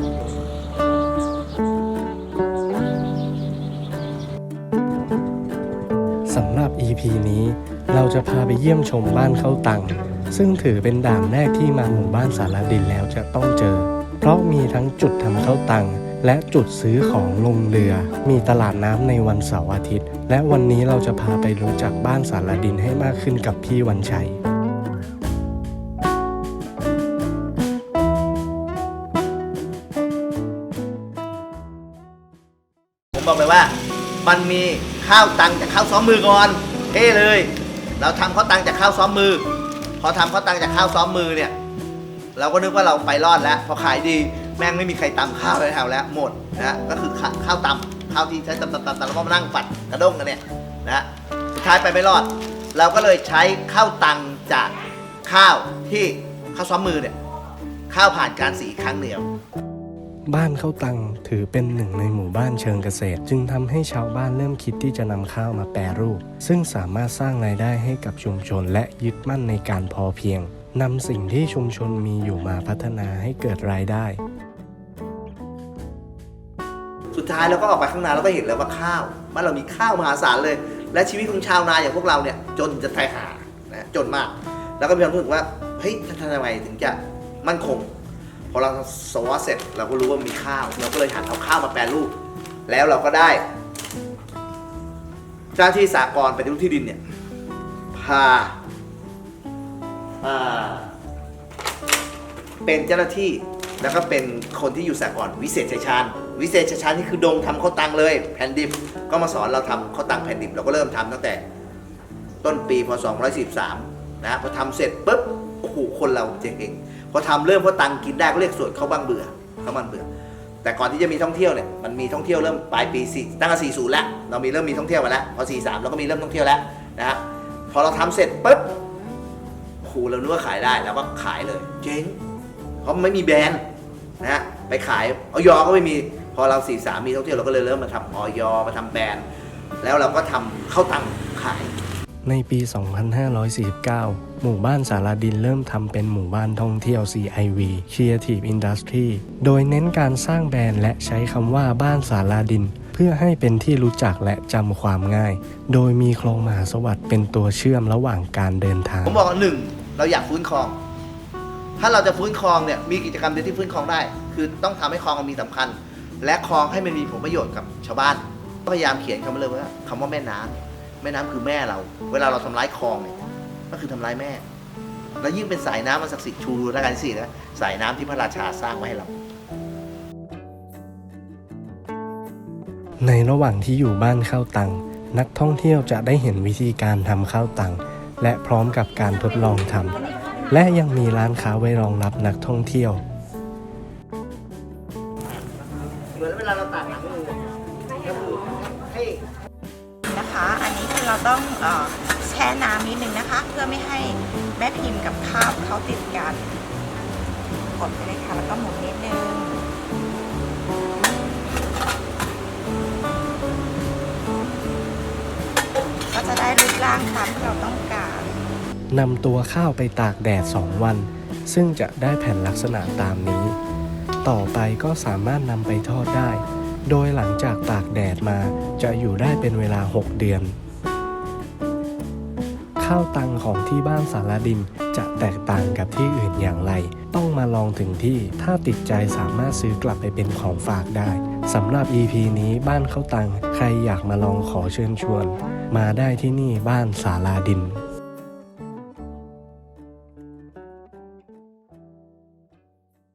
สำหรับ EP นี้เราจะพาไปเยี่ยมชมบ้านเข้าตัง ซึ่งถือเป็นด่านแรกที่มาหมู่บ้านสารดินแล้วจะต้องเจอ เพราะมีทั้งจุดทำเข้าตังและจุดซื้อของลงเรือ มีตลาดน้ำในวันเสาร์อาทิตย์ และวันนี้เราจะพาไปรู้จักบ้านสารดินให้มากขึ้นกับพี่วันชัย บอกเลยว่า มันมีข้าวตังจากข้าวซ้อมมือก่อนเท่เลย เราทำข้าวตังจากข้าวซ้อมมือ พอทำข้าวตังจากข้าวซ้อมมือเนี่ย เราก็นึกว่าเราไปรอดแล้ว พอขายดีแม่งไม่มีใครตำข้าวแถวแล้วหมดนะก็คือข้าวตำข้าวที่ใช้ตำตำตำแล้วก็มานั่งฝัดกระด้งกันเนี่ยนะฮะสุดท้ายไปไม่รอด เราก็เลยใช้ข้าวตังจากข้าวที่ข้าวซ้อมมือเนี่ยข้าวผ่านการสีครั้งเดียว บ้านเข้าตังถือเป็นหนึ่งในหมู่บ้านเชิงเกษตร จึงทำให้ชาวบ้านเริ่มคิดที่จะนำข้าวมาแปรรูป ซึ่งสามารถสร้างรายได้ให้กับชุมชนและยึดมั่นในการพอเพียงนำสิ่งที่ชุมชนมีอยู่มาพัฒนาให้เกิดรายได้ สุดท้ายเราก็ออกไปข้างนาเราก็เห็นแล้วว่าข้าวบ้านเรามีข้าวมหาศาลเลย และชีวิตของชาวนาอย่างพวกเราเนี่ยจนจะตายหานะจนมาก แล้วก็มีความรู้สึกว่าเฮ้ยทำยังไงถึงจะมั่นคง พอเราสวอเสร็จเราก็รู้ว่ามีข้าว เราก็เลยหันเอาข้าวมาแปรรูป แล้วเราก็ได้ เจ้าที่สากลปฏิรูปที่ดินเนี่ยพาอ่าเป็นเจ้าหน้าที่แล้วก็เป็นคนที่อยู่สากลวิเศษชัยชาญวิเศษชัยชาญนี่คือดงทำข้าวตังเลย แผ่นดิบก็มาสอนเราทำข้าวตังแผ่นดิบเราก็เริ่มทำตั้งแต่ต้นปีพศ243นะพอทำเสร็จปุ๊บโอ้โหคนเราเจ๋งเอง พอทำเริ่มข้าวตังกินได้ก็เรียกสวนเขาบางเบื่อเขาวบางเบื่อ แต่ก่อนที่จะมีท่องเที่ยวเนี่ยมันมีท่องเที่ยวเริ่มปลายปี4ตั้งแต่40แล้วเรามีเริ่มมีท่องเที่ยวมาแล้วพอ43เราก็มีเริ่มท่องเที่ยวแล้วนะฮะพอเราทำเสร็จปุ๊บโอ้โหเรานึกว่าขายได้เราก็ขายเลยเจ๊งเพราะไม่มีแบรนด์นะฮะไปขายออยก็ไม่มีพอเราสี่สามมีท่องเที่ยวเราก็เลยเริ่มมาทำออยมาทำแบรนด์แล้วเราก็ทำข้าวตังขาย ในปี 2549 หมู่บ้านสารดินเริ่มทำเป็นหมู่บ้านท่องเที่ยว CIV Creative Industry โดยเน้นการสร้างแบรนด์และใช้คำว่าบ้านสารดิน เพื่อให้เป็นที่รู้จักและจำความง่าย โดยมีคลองมหาสวัสดิ์เป็นตัวเชื่อมระหว่างการเดินทาง ผมบอกว่าหนึ่งเราอยากฟื้นคลอง ถ้าเราจะฟื้นคลองเนี่ยมีกิจกรรมเดียวที่ฟื้นคลองได้ คือต้องทำให้คลองมันมีสำคัญ และคลองให้มันมีผลประโยชน์กับชาวบ้าน พยายามเขียนคำว่าเลยว่าคำว่าแม่น้ำ แม่น้ำคือแม่เรา เวลาเราทำร้ายคลองเนี่ยก็คือทำร้ายแม่ แล้วยิ่งเป็นสายน้ำมันศักดิ์สิทธิ์ชูรัชกาลที่สี่นะสายน้ำที่พระราชาสร้างไว้ให้เรา ในระหว่างที่อยู่บ้านข้าวตัง นักท่องเที่ยวจะได้เห็นวิธีการทำข้าวตัง และพร้อมกับการทดลองทำและยังมีร้านค้าไว้รองรับนักท่องเที่ยว เราต้องออแช่น้ำนิดนึงนะคะ เพื่อไม่ให้แม่พิมพ์กับข้าวเขาติดกันกดไปเลยค่ะแล้วก็หมุนนิดนึงก็จะได้รูปร่างตามที่เราต้องการนำตัวข้าวไปตากแดด 2 วัน ซึ่งจะได้แผ่นลักษณะตามนี้ ต่อไปก็สามารถนำไปทอดได้ โดยหลังจากตากแดดมาจะอยู่ได้เป็นเวลา 6 เดือน ข้าวตังของที่บ้านสารดินจะแตกต่างกับที่อื่นอย่างไร ต้องมาลองถึงที่ถ้าติดใจสามารถซื้อกลับไปเป็นของฝากได้สำหรับ EP นี้บ้านข้าวตัง ใครอยากมาลองขอเชิญชวน มาได้ที่นี่บ้านสาราดิน